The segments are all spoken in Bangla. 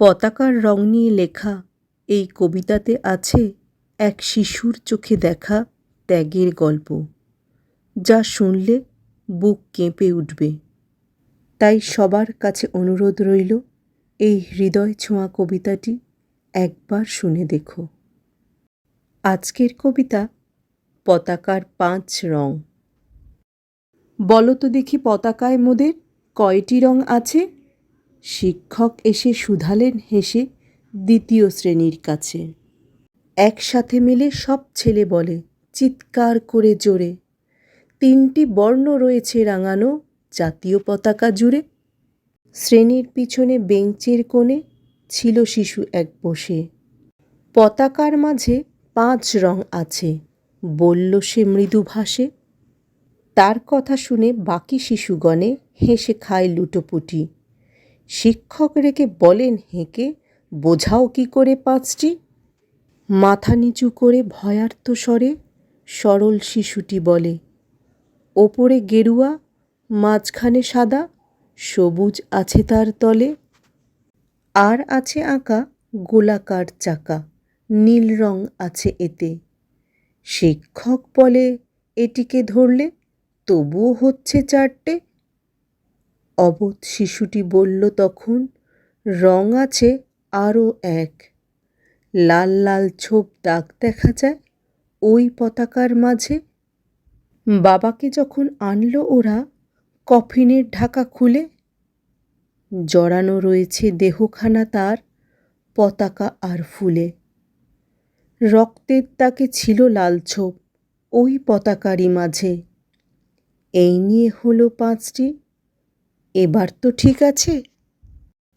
পতাকার রং নিয়ে লেখা, এই কবিতাতে আছে এক শিশুর চোখে দেখা ত্যাগের গল্প, যা শুনলে বুক কেঁপে উঠবে। তাই সবার কাছে অনুরোধ রইল, এই হৃদয় ছোঁয়া কবিতাটি একবার শুনে দেখো। আজকের কবিতা, পতাকার পাঁচ রং। বলো তো দেখি পতাকায় মোদের কয়টি রং আছে? শিক্ষক এসে শুধালেন হেসে দ্বিতীয় শ্রেণির কাছে। একসাথে মিলে সব ছেলে বলে, চিৎকার করে জোরে। তিনটি বর্ণ রয়েছে রাঙানো, জাতীয় পতাকা জুড়ে। শ্রেণির পিছনে বেঞ্চের কোণে ছিল শিশু এক বসে। পতাকার মাঝে পাঁচ রং আছে, বলল সে মৃদু ভাষে তার কথা শুনে বাকি শিশুগণে হেসে খায় লুটোপুটি। শিক্ষক রেখে বলেন, হেঁকে বোঝাও কি করে পাঁচটি? মাথা নিচু করে ভয়ার্থ স্বরে সরল শিশুটি বলে, ওপরে গেরুয়া, মাঝখানে সাদা, সবুজ আছে তার তলে। আর আছে আঁকা, গোলাকার চাকা, নীল রং আছে এতে। শিক্ষক বলে, এটিকে ধরলে তবুও হচ্ছে চারটে। অবোধ শিশুটি বলল তখন, রং আছে আরও এক। লাল লাল ছোপ দাগ দেখা যায় ওই পতাকার মাঝে। বাবাকে যখন আনলো ওরা, কফিনের ঢাকা খুলে, জড়ানো রয়েছে দেহখানা তার, পতাকা আর ফুলে। রক্তের তাকে ছিল লাল ছোপ ওই পতাকারই মাঝে। এই নিয়ে হলো পাঁচটি এবার তো ঠিক আছে।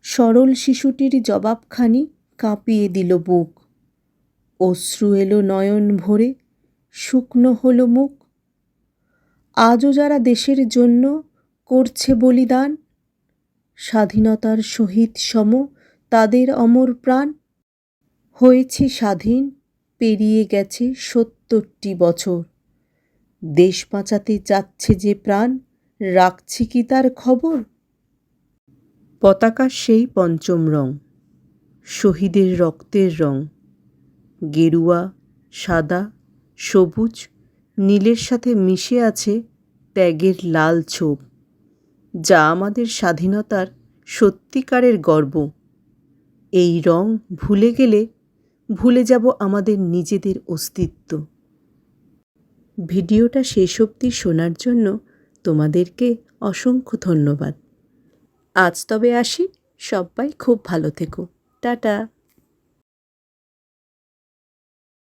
সরল শিশুটির জবাবখানি কাঁপিয়ে দিল বুক। অশ্রু এলো নয়ন ভরে, শুকনো হলো মুখ। আজও যারা দেশের জন্য করছে বলিদান, স্বাধীনতার সহিত সম তাদের অমর প্রাণ। হয়েছে স্বাধীন, পেরিয়ে গেছে সত্তরটি বছর। দেশ বাঁচাতে যাচ্ছে যে প্রাণ, রাখছি কি তার খবর? পতাকার সেই পঞ্চম রং, শহীদের রক্তের রং, গেরুয়া, সাদা, সবুজ, নীলের সাথে মিশে আছে ত্যাগের লাল ছোপ, যা আমাদের স্বাধীনতার সত্যিকারের গর্ব। এই রং ভুলে গেলে ভুলে যাব আমাদের নিজেদের অস্তিত্ব। ভিডিওটা শেষ অবধি শোনার জন্য তোমাদেরকে অসংখ্য ধন্যবাদ। আজ তবে আসি সবাই খুব ভালো থেকো। টাটা।